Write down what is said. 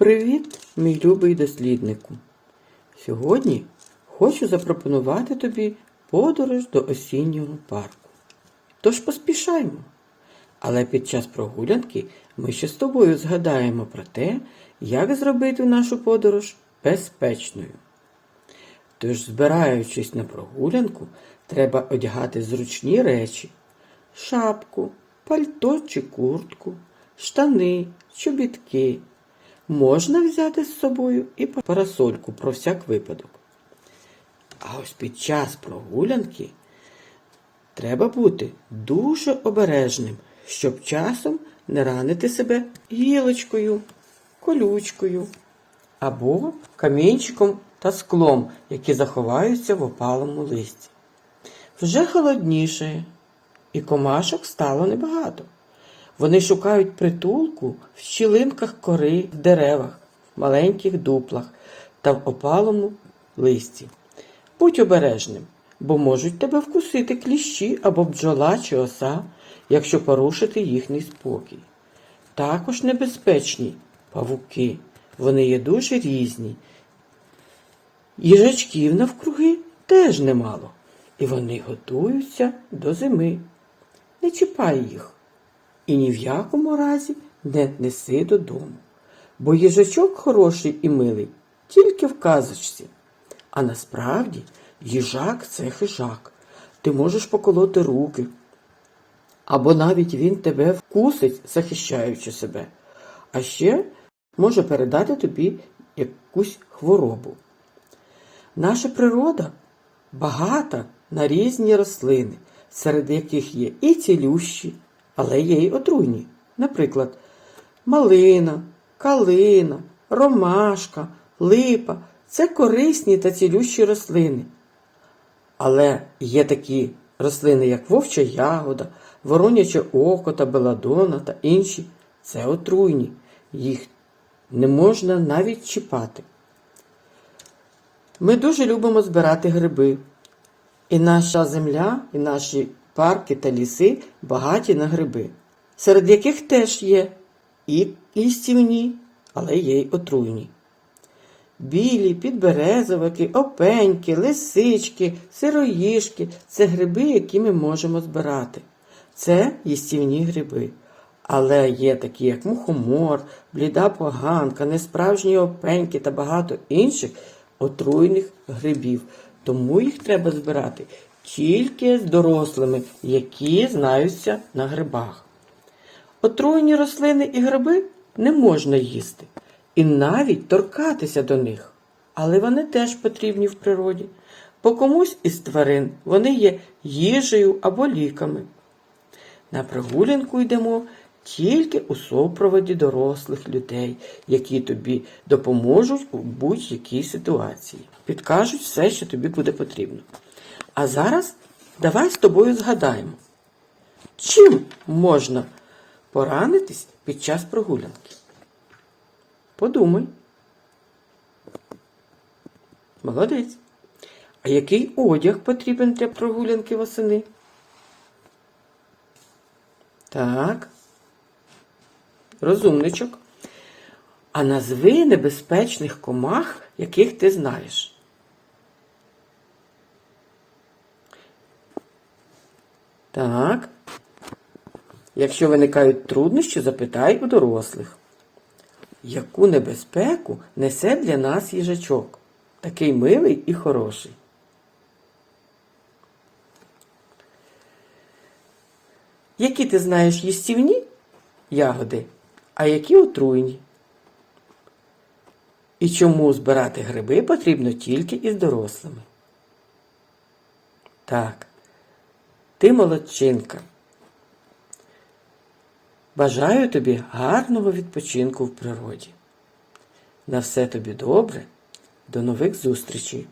Привіт, мій любий досліднику! Сьогодні хочу запропонувати тобі подорож до осіннього парку. Тож поспішаймо. Але під час прогулянки ми ще з тобою згадаємо про те, як зробити нашу подорож безпечною. Тож, збираючись на прогулянку, треба одягати зручні речі, шапку, пальто чи куртку, штани, чобітки. Можна взяти з собою і парасольку про всяк випадок. А ось під час прогулянки треба бути дуже обережним, щоб часом не ранити себе гілочкою, колючкою або камінчиком та склом, які заховаються в опалому листі. Вже холодніше, і комашок стало небагато. Вони шукають притулку в щілинках кори, в деревах, в маленьких дуплах та в опалому листі. Будь обережним, бо можуть тебе вкусити кліщі або бджола чи оса, якщо порушити їхній спокій. Також небезпечні павуки. Вони є дуже різні. Їжачків навкруги теж немало, і вони готуються до зими. Не чіпай їх і ні в якому разі не неси додому. Бо їжачок хороший і милий тільки в казочці. А насправді їжак це хижак. Ти можеш поколоти руки. Або навіть він тебе вкусить, захищаючи себе. А ще може передати тобі якусь хворобу. Наша природа багата на різні рослини, серед яких є і цілющі, але є й отруйні. Наприклад, малина, калина, ромашка, липа це корисні та цілющі рослини. Але є такі рослини, як вовча ягода, вороняче око та беладона та інші. Це отруйні. Їх не можна навіть чіпати. Ми дуже любимо збирати гриби. І наша земля, і наші парки та ліси багаті на гриби, серед яких теж є і їстівні, але є й отруйні. Білі, підберезовики, опеньки, лисички, сироїшки це гриби, які ми можемо збирати. Це їстівні гриби. Але є такі, як мухомор, бліда поганка, несправжні опеньки та багато інших отруйних грибів. Тому їх треба збирати тільки з дорослими, які знаються на грибах. Отруєні рослини і гриби не можна їсти і навіть торкатися до них. Але вони теж потрібні в природі, бо комусь із тварин вони є їжею або ліками. На прогулянку йдемо тільки у супроводі дорослих людей, які тобі допоможуть у будь-якій ситуації, підкажуть все, що тобі буде потрібно. А зараз давай з тобою згадаємо, чим можна поранитись під час прогулянки. Подумай. Молодець. А який одяг потрібен для прогулянки восени? Так. Розумничок. А назви небезпечних комах, яких ти знаєш. Так. Якщо виникають труднощі, запитай у дорослих. Яку небезпеку несе для нас їжачок? Такий милий і хороший. Які ти знаєш їстівні ягоди, а які отруйні? І чому збирати гриби потрібно тільки із дорослими? Так, ти молодчинка. Бажаю тобі гарного відпочинку в природі. На все тобі добре. До нових зустрічей!